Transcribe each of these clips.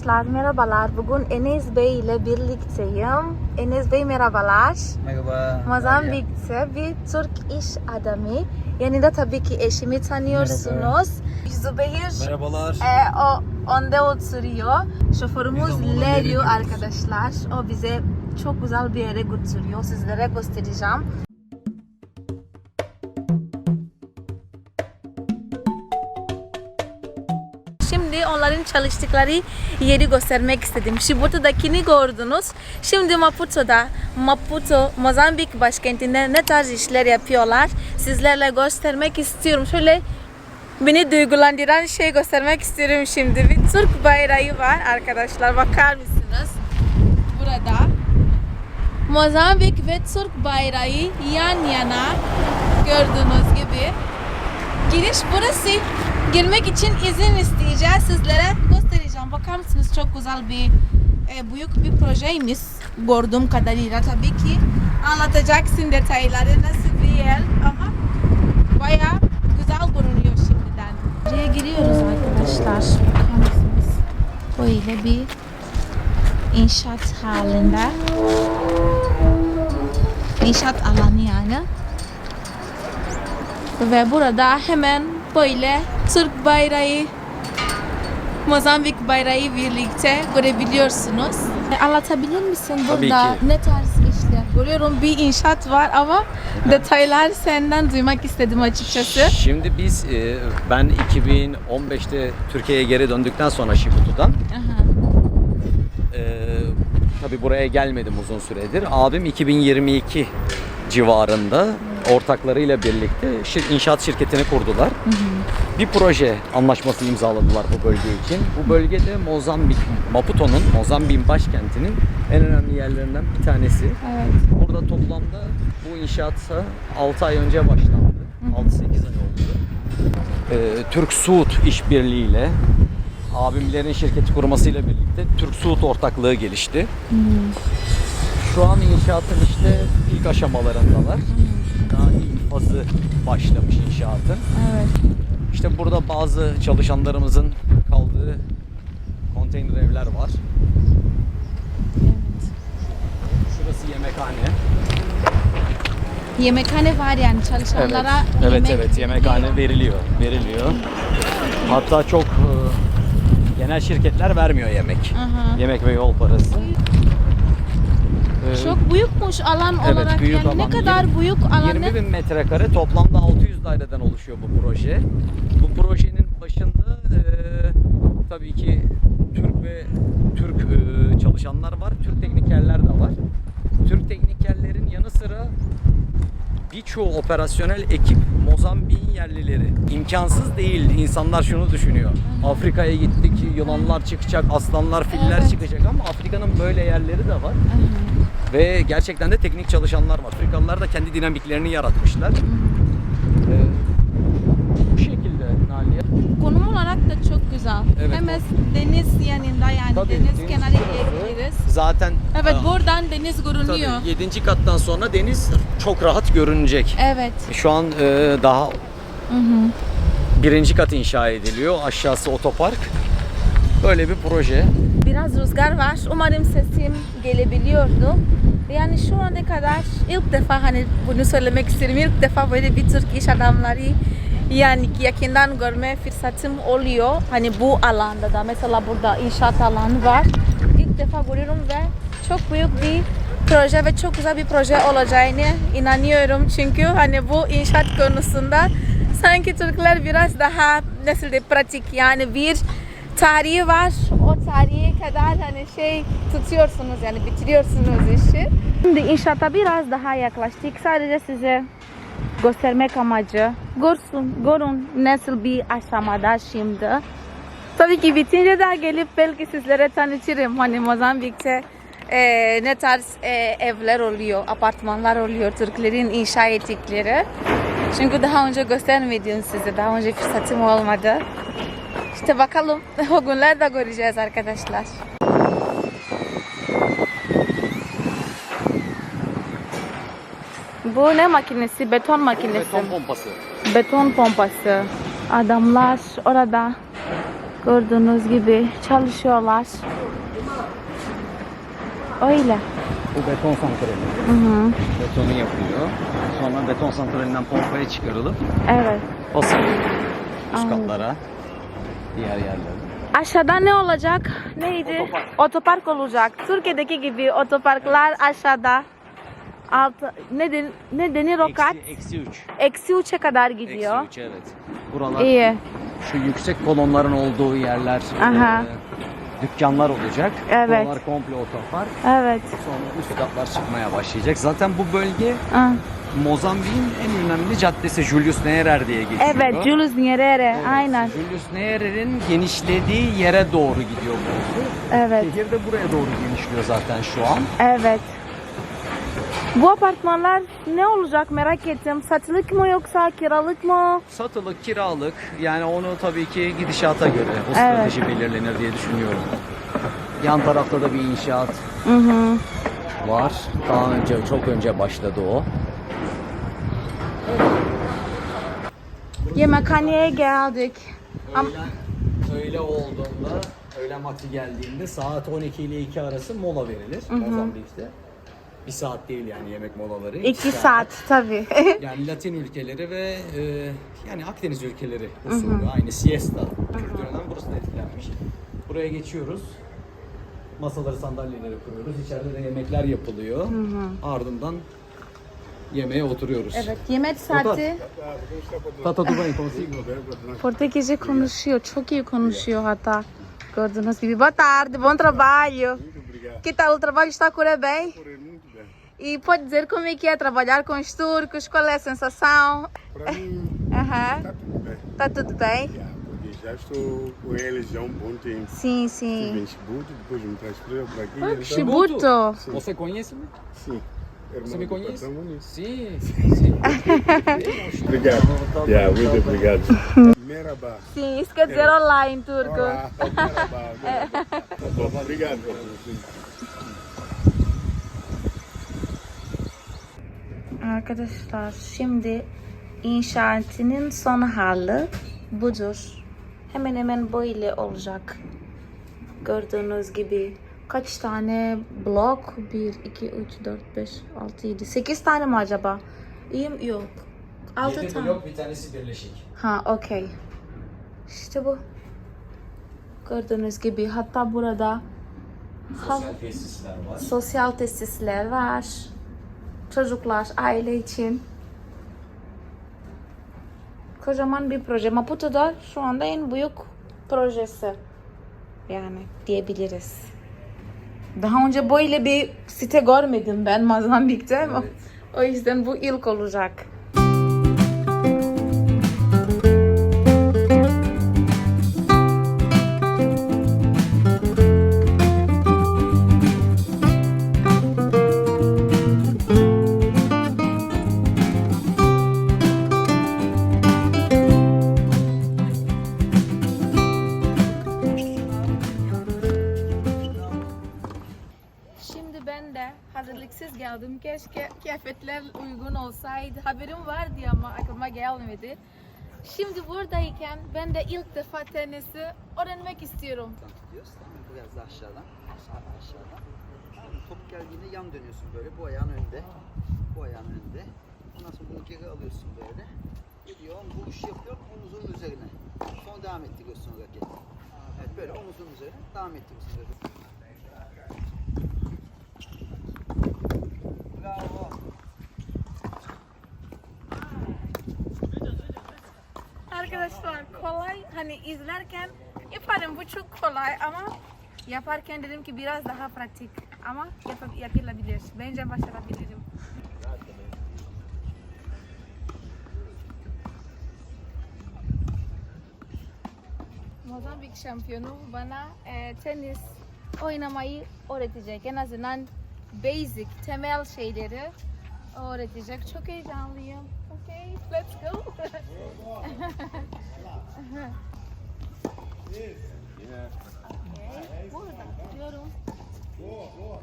Arkadaşlar merhabalar. Bugün Enes Bey ile birlikteyim. Enes Bey merhabalar. Merhaba. Mozambik'te bir Türk iş adamı. Yanında tabii ki eşimi tanıyorsunuz. Zübeyir Merhabalar. e, o onda oturuyor. Şoförümüz geliyoruz. arkadaşlar. O bize çok güzel bir yere götürüyor. Sizlere göstereceğim. Onların çalıştıkları yeri göstermek istedim. Shibuto'dakini gördünüz. Şimdi Maputo'da, Maputo, Mozambik başkentinde ne tarz işler yapıyorlar sizlerle göstermek istiyorum. Şöyle beni duygulandıran şey göstermek istiyorum şimdi. Bir Türk bayrağı var arkadaşlar bakar mısınız? Burada. Mozambik ve Türk bayrağı yan yana gördüğünüz gibi. Giriş burası. Girmek için izin isteyeceğiz. Sizlere göstereceğim. Bakar mısınız? Çok güzel bir e, büyük bir projeymiş. Gördüğüm kadarıyla tabii ki. Anlatacaksın detayları nasıl bir yer ama bayağı güzel görünüyor şimdiden. Buraya giriyoruz arkadaşlar. Bakar mısınız? Böyle bir inşaat halinde. İnşaat alanı yani. Ve burada hemen böyle Türk bayrağı, Mozambik bayrağı birlikte görebiliyorsunuz. Anlatabilir misin burada ne tarz işler? Görüyorum bir inşaat var ama detaylar senden duymak istedim açıkçası. Şimdi biz, e, ben 2015'te Türkiye'ye geri döndükten sonra Şibutu'dan, e, tabi buraya gelmedim uzun süredir. Abim 2022 civarında ortaklarıyla birlikte şir- inşaat şirketini kurdular. Bir proje anlaşması imzaladılar bu bölge için. Bu bölgede Mozambik, Maputo'nun, Mozambik'in başkentinin en önemli yerlerinden bir tanesi. Evet. Burada toplamda bu inşaata 6 ay önce başlandı. 6-8 ay oldu. Ee, Türk Suud işbirliğiyle abimlerin şirketi kurmasıyla birlikte Türk Suud ortaklığı gelişti. Şu an inşaatın işte ilk aşamalarındalar. Daha ilk fazı başlamış inşaatın. Evet. İşte burada bazı çalışanlarımızın kaldığı konteyner evler var. Şurası yemekhane. Yemekhane var yani çalışanlara evet, yemek evet yemekhane veriliyor, veriliyor. Hatta çok e, genel şirketler vermiyor yemek. Aha. Yemek ve yol parası. Ee, Çok büyükmüş alan Evet, olarak büyük yani ne alan. kadar büyük alan 20 bin metrekare toplamda 600 daireden oluşuyor bu proje. Bu projenin başında e, tabii ki Türk ve Türk e, çalışanlar var, Türk teknikerler de var. Türk teknikerlerin yanı sıra birçoğu operasyonel ekip Mozambik'in yerlileri. İmkansız değil. İnsanlar şunu düşünüyor. Afrika'ya gittik, yılanlar çıkacak, aslanlar, filler Evet. çıkacak ama Afrika'nın böyle yerleri de var. Ve gerçekten de teknik çalışanlar var. Afrikalılar da kendi dinamiklerini yaratmışlar. Ee, bu şekilde Naliye. Konum olarak da çok güzel. Evet. Hemen deniz yanında yani Tabii, deniz, deniz kenarı diyebiliriz. Zaten Evet Aa, buradan deniz görünüyor. tabii 7. kattan sonra deniz çok rahat görünecek. Evet. Şu an e, daha Hı hı. birinci kat inşa ediliyor. Aşağısı otopark. Böyle bir proje. Biraz rüzgar var. Umarım sesim gelebiliyordu. Yani şu ana kadar ilk defa hani bunu söylemek isterim. İlk defa böyle bir Türk iş adamları yani yakından görme fırsatım oluyor. Hani bu alanda da mesela burada inşaat alanı var. İlk defa görüyorum ve çok büyük bir proje ve çok güzel bir proje olacağını inanıyorum. Çünkü hani bu inşaat konusunda sanki Türkler biraz daha nasıl de pratik yani bir tarihi var. O tarihe kadar hani şey tutuyorsunuz yani bitiriyorsunuz işi. Şimdi inşaata biraz daha yaklaştık. Sadece size göstermek amacı. Görsün, görün nasıl bir aşamada şimdi. Tabii ki bitince de gelip belki sizlere tanıtırım. Hani Mozambik'te e, ne tarz e, evler oluyor, apartmanlar oluyor, Türklerin inşa ettikleri. Çünkü daha önce göstermedim size, daha önce fırsatım olmadı. İşte bakalım o günler de göreceğiz arkadaşlar. Bu ne makinesi? Beton makinesi. Beton pompası. Beton pompası. Adamlar orada Gördüğünüz gibi çalışıyorlar. Öyle. Bu beton santrali. Hı hı. Betonu yapıyor. Sonra beton santralinden pompaya çıkarılıp Evet. basılıyor. Üst Anladım. katlara, diğer yerlere. Aşağıda ne olacak? Neydi? Otopark, olacak. Türkiye'deki gibi otoparklar aşağıda. Altı, ne, den, ne denir o kat? Eksi, eksi 3. Eksi 3'e kadar gidiyor. Eksi 3 evet. Buralar İyi. şu yüksek kolonların olduğu yerler Aha. e, dükkanlar olacak. Evet. Buralar komple otopark. Evet. Sonra üst katlar çıkmaya başlayacak. Zaten bu bölge Ah. Mozambik'in en önemli caddesi Julius Nyerere diye geçiyor. Evet, Julius Nyerere. Evet, Aynen. Julius Nyerere'nin genişlediği yere doğru gidiyor burası. Evet. Şehir de buraya doğru genişliyor zaten şu an. Evet. Bu apartmanlar ne olacak merak ettim. Satılık mı yoksa kiralık mı? Satılık, kiralık yani onu tabii ki gidişata göre o strateji belirlenir diye düşünüyorum. Yan tarafta da bir inşaat Hı hı. var. Daha önce çok önce başladı o. Yemekhaneye geldik. Öğlen, öğle olduğunda, öğlen vakti geldiğinde saat 12 ile 2 arası mola verilir Mozambik'te. Bir saat değil yani yemek molaları. İki saat tabii. Yani Latin ülkeleri ve e, yani Akdeniz ülkeleri usulü aynı siesta kültüründen burası da etkilenmiş. Buraya geçiyoruz. Masaları sandalyeleri kuruyoruz. İçeride de yemekler yapılıyor. Ardından yemeğe oturuyoruz. evet, yemek saati. Tata bem consigo? Portekizce konuşuyor. Çok iyi konuşuyor hatta. Gördüğünüz gibi. Boa tarde, bom trabalho. Que tal o trabalho? Está a correr bem? E pode dizer como é que é trabalhar com os turcos? Qual é a sensação? Para mim, Aham. tá tudo bem. Tá tudo bem? Já, porque já estou com eles já há um bom tempo. Sim, Estive sim. em Chibuto, depois me transferiram para aqui. Ah, então, Chibuto. Você conhece? sim. Você me conhece? Sim, sim. Obrigado. Já, muito obrigado. Merhaba. Sim, isso quer dizer olá em turco. Olá. Merhaba. merhaba. Tá bom, Obrigado. Arkadaşlar şimdi inşaatının son hali budur. Hemen hemen böyle olacak. Gördüğünüz gibi kaç tane blok? 1, 2, 3, 4, 5, 6, 7, 8 tane mi acaba? İyi mi? Yok. 6 Yedi tane. blok bir tanesi birleşik. Ha okey. İşte bu. Gördüğünüz gibi hatta burada Sosyal tesisler var. sosyal tesisler var. Çocuklar, aile için. Kocaman bir proje. Maputo'da şu anda en büyük projesi. Yani diyebiliriz. Daha önce böyle bir site görmedim ben Mozambik'te. O yüzden bu ilk olacak. Olsaydı. Haberim vardı ama aklıma gelmedi. Şimdi buradayken ben de ilk defa tenisi öğrenmek istiyorum. gidiyoruz. Tamam? Biraz da aşağıdan. Aşağıdan. Mı? Top geldiğinde yan dönüyorsun böyle. Bu ayağın önde. Bu ayağın önde. Ondan sonra bunu geri alıyorsun böyle. Gidiyor. Vuruş yapıyor omuzun üzerine. Sonra devam ettiriyorsun raketi. Evet böyle omuzun üzerine devam ettiriyorsun raketi. Bravo. Arkadaşlar kolay hani izlerken yaparım bu çok kolay ama yaparken dedim ki biraz daha pratik ama yap- yapılabilir. Bence başarabilirim. Mozambik şampiyonu bana e, tenis oynamayı öğretecek. En azından basic, temel şeyleri öğretecek. Çok heyecanlıyım. Okay, let's go. Okay. Burada diyorum. O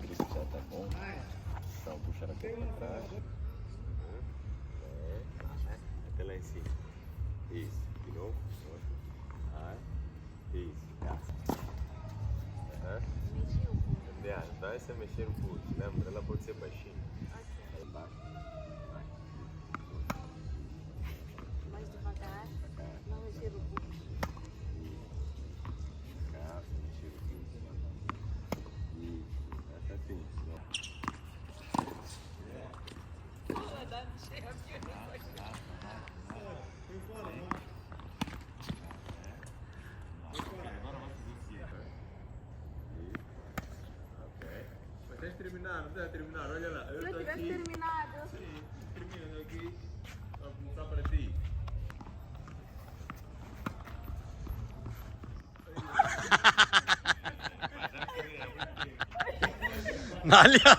grip já tá bom. Então puxa ela aqui. É. Até lá em cima. Isso. De novo. Ah. Isso. Aham. Mexer o pulso. Vai ser mexer o pulso. Lembra? Ela pode ser baixinha. Embaixo. terminaram, não terminaram, olha lá. Se eu tivesse aqui. terminado. Nalia,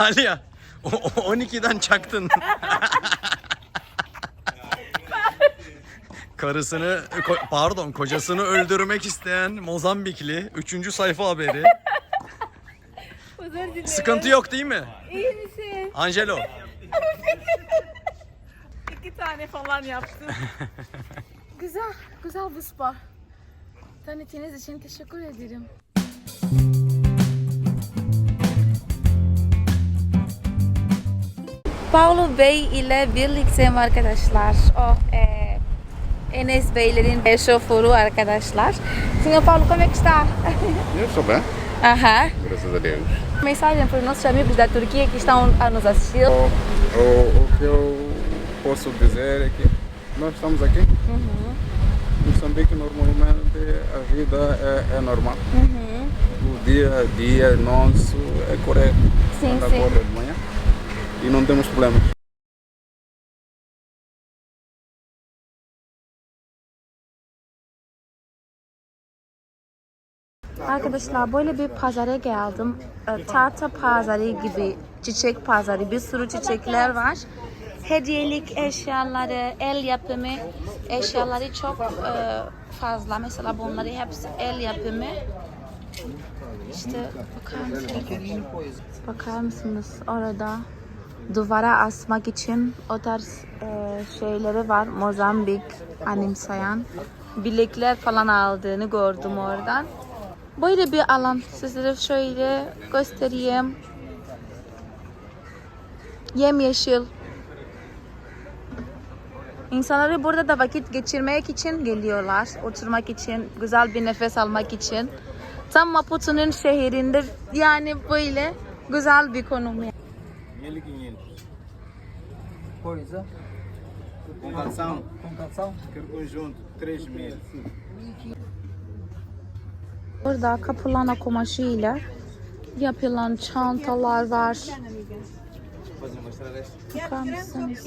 Nalia. O, o 12'den çaktın. Karısını, ko- pardon kocasını öldürmek isteyen Mozambikli 3. sayfa haberi. Özür dilerim. Sıkıntı yok değil mi? İyi misin? Angelo. İki tane falan yaptım. güzel, güzel bir spor. Tanıtınız için teşekkür ederim. Paulo Bey ile birlikteyim arkadaşlar. O e, Enes Beylerin şoförü arkadaşlar. Senhor Paulo, como é que está? Eu estou bem, Aham. graças a Deus. Mensagem para os nossos amigos da Turquia que estão a nos assistir. O, o, o que eu posso dizer é que nós estamos aqui. Em Moçambique, normalmente, a vida é, é normal. O dia a dia nosso é correto. Sim, sim. E não temos problemas. Arkadaşlar böyle bir pazara geldim. E, Tahta pazarı gibi çiçek pazarı. Bir sürü çiçekler var. Hediyelik eşyaları, el yapımı eşyaları çok e, fazla. Mesela bunları hepsi el yapımı. İşte bakar mısınız? Bakar mısınız orada duvara asmak için o tarz e, şeyleri var. Mozambik anımsayan bilekler falan aldığını gördüm oradan. Böyle bir alan sizlere şöyle göstereyim. Yemyeşil. İnsanları burada da vakit geçirmek için geliyorlar. Oturmak için, güzel bir nefes almak için. Tam Maputo'nun şehrinde yani böyle güzel bir konum. 1500. Coisa. Com calção. quer conjunto, 3000. Burada kapulana kumaşıyla yapılan çantalar var. Bakar mısınız?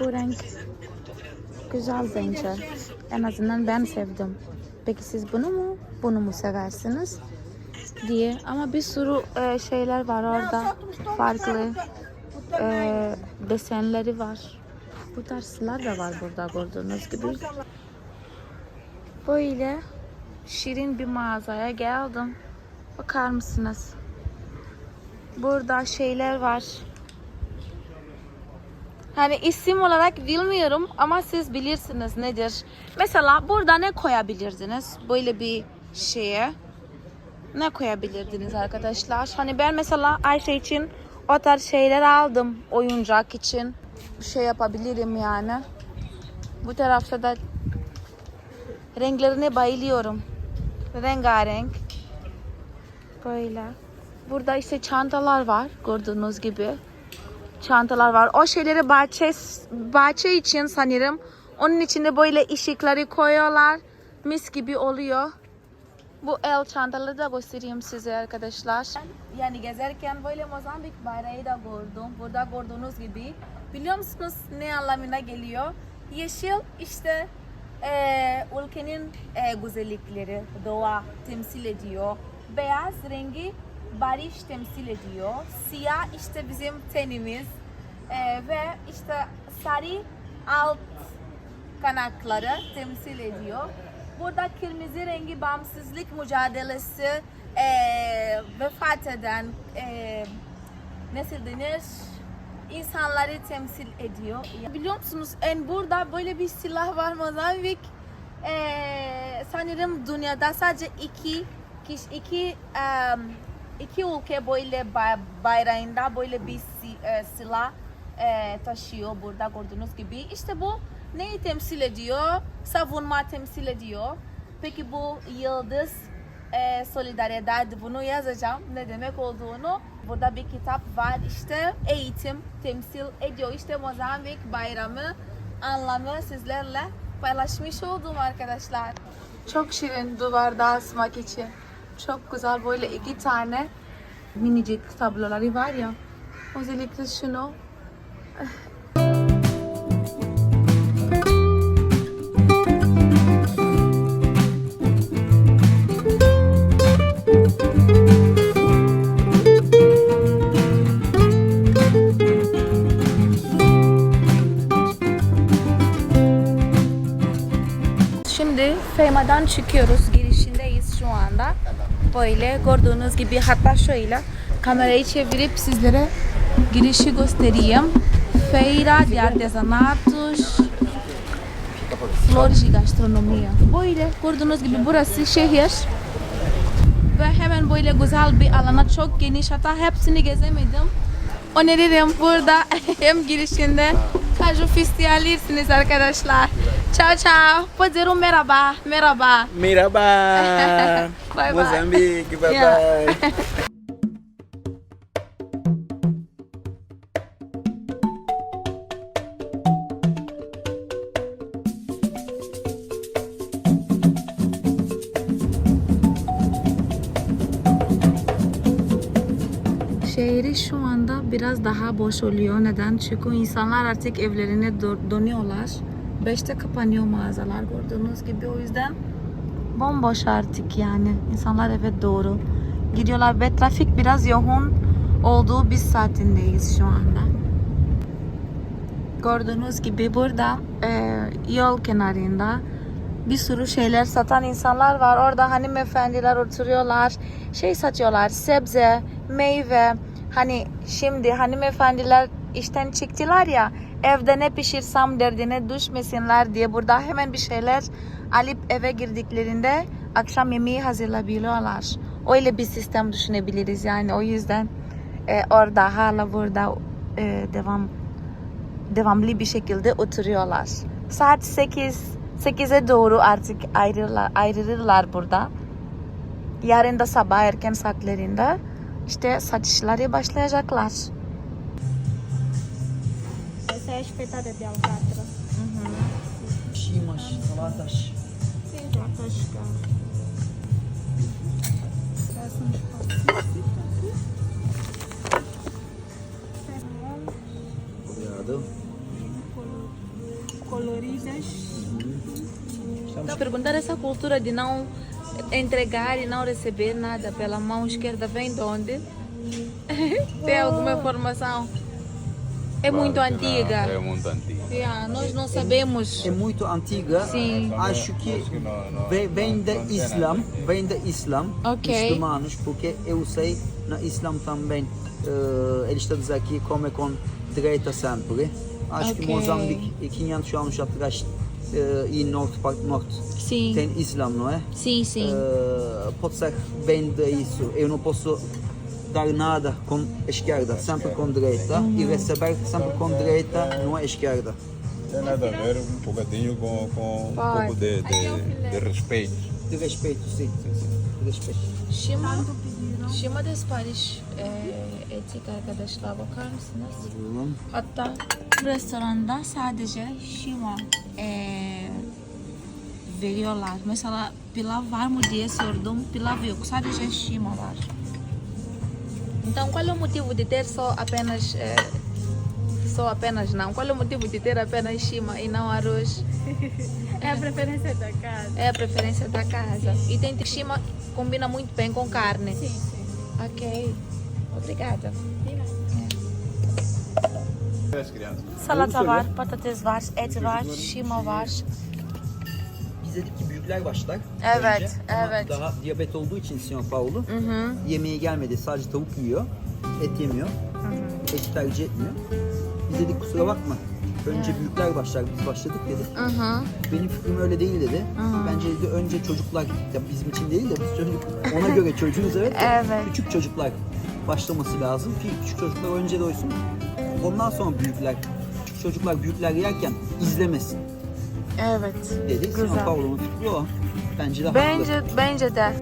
Bu renk güzel bence. En azından ben sevdim. Peki siz bunu mu, bunu mu seversiniz? Diye. Ama bir sürü e, şeyler var orada. Farklı e, desenleri var. Bu tarzlar da var burada gördüğünüz gibi. Böyle şirin bir mağazaya geldim. Bakar mısınız? Burada şeyler var. Hani isim olarak bilmiyorum ama siz bilirsiniz nedir. Mesela burada ne koyabilirdiniz böyle bir şeye? Ne koyabilirdiniz arkadaşlar? Hani ben mesela Ayşe için o tarz şeyler aldım oyuncak için. Şey yapabilirim yani. Bu tarafta da renklerine bayılıyorum. Rengarenk. Böyle. Burada işte çantalar var gördüğünüz gibi. Çantalar var. O şeyleri bahçe bahçe için sanırım. Onun içinde böyle ışıkları koyuyorlar. Mis gibi oluyor. Bu el çantaları da göstereyim size arkadaşlar. Yani gezerken böyle Mozambik bayrağı da gördüm. Burada gördüğünüz gibi. Biliyor musunuz ne anlamına geliyor? Yeşil işte eee ülkenin eee, güzellikleri, doğa temsil ediyor. Beyaz rengi barış temsil ediyor. Siyah işte bizim tenimiz. Eee, ve işte sarı alt kanatları temsil ediyor. Burada kırmızı rengi bağımsızlık mücadelesi eee vefat eden eee nasıl denir insanları temsil ediyor. Biliyor musunuz en burada böyle bir silah var Mozambik. Eee sanırım dünyada sadece iki kiş- iki em, iki ülke böyle ba- bayrağında böyle bir e, silah e, taşıyor burada gördüğünüz gibi. İşte bu neyi temsil ediyor? Savunma temsil ediyor. Peki bu yıldız e, solidariyet bunu yazacağım ne demek olduğunu. Burada bir kitap var işte eğitim temsil ediyor. İşte Mozambik bayramı anlamı sizlerle paylaşmış oldum arkadaşlar. Çok şirin duvarda asmak için. Çok güzel böyle iki tane minicik tabloları var ya. Özellikle şunu. Şimdi Feyma'dan çıkıyoruz. Girişindeyiz şu anda. Böyle gördüğünüz gibi hatta şöyle kamerayı çevirip sizlere girişi göstereyim. Feira de Artesanatos Flores e Gastronomia. Böyle gördüğünüz gibi burası şehir. Ve hemen böyle güzel bir alana çok geniş. Hatta hepsini gezemedim. Öneririm burada hem girişinde kaju festivalirsiniz arkadaşlar. Ciao ciao. Pode dizer um merhaba. Merhaba. Miraba! Bye bye. Moçambique, bye bye! biraz daha boş oluyor. Neden? Çünkü insanlar artık evlerine dö- dönüyorlar. Beşte kapanıyor mağazalar gördüğünüz gibi. O yüzden bomboş artık yani. İnsanlar eve doğru gidiyorlar ve trafik biraz yoğun olduğu bir saatindeyiz şu anda. Gördüğünüz gibi burada e, yol kenarında bir sürü şeyler satan insanlar var. Orada hanımefendiler oturuyorlar. Şey satıyorlar. Sebze, meyve. Hani şimdi hanımefendiler işten çıktılar ya evde ne pişirsem derdine düşmesinler diye burada hemen bir şeyler alıp eve girdiklerinde akşam yemeği hazırlayabiliyorlar. Öyle bir sistem düşünebiliriz yani o yüzden e, orada hala burada e, devam devamlı bir şekilde oturuyorlar. Saat 8 8'e doğru artık ayrılırlar, ayrılırlar burada. Yarın da sabah erken saatlerinde işte satışları başlayacaklar. Essa é a espetada de alcatra. Şimaş, salardaş. Sim, já tá chegando. Parece um espaço. Obrigado. Coloridas. Então, perguntar essa cultura de não entregar e não receber nada pela mão esquerda vem de onde? Tem alguma informação? É muito antiga. É muito antiga. Yeah, nós não sabemos. É muito antiga. Sim. Acho que vem, vem da Islam, vem da Islam, Ok. muçulmanos, porque eu sei na Islam também eh, eles estão aqui come com direita sempre. Acho que Ok. Moçambique e 500 anos atrás eh, e norte, parte norte Sim, tem Islam, não é? sim, sim. Eh, pode ser bem disso. Eu não posso dar nada com esquerda, sempre com direita e receber sempre com direita, não é esquerda. Tem nada a ver um bocadinho com, com um pouco de, de, de respeito. De respeito, sim, sim, sim. De respeito. Shima, Shima da sipariş e, ettik arkadaşlar bakar mısınız? Buyurun. Hatta restoranda sadece shima e, veriyorlar. Mesela pilav var mı diye sordum. Pilav yok. Sadece shima var. Então qual é o motivo de ter só apenas eh, só apenas não? Qual é o motivo de ter apenas shima e não arroz? É a preferência da casa. É a preferência da casa. E tem shima combina muito bem com carne. Sim, sim. Ok. Obrigada. As crianças. Salata var, patates var, et var, şima var. Biz dedik ki büyükler başlar. Evet, önce. Ama evet. Daha diyabet olduğu için São Paulo Hı hı. yemeğe gelmedi. Sadece tavuk yiyor. Et yemiyor. Et tercih etmiyor. Biz dedik kusura bakma. Önce büyükler başlar, biz başladık dedi. Hı hı. Benim fikrim öyle değil dedi. Bence dedi önce çocuklar, ya bizim için değil de biz çocuk, ona göre çocuğuz evet. Evet. Küçük çocuklar başlaması lazım ki küçük çocuklar önce doysun. Ondan sonra büyükler, küçük çocuklar büyükler yerken izlemesin Evet. dedi. Güzel. Simon Paolo'nun fikri o. Bence de haklı. Bence bence de.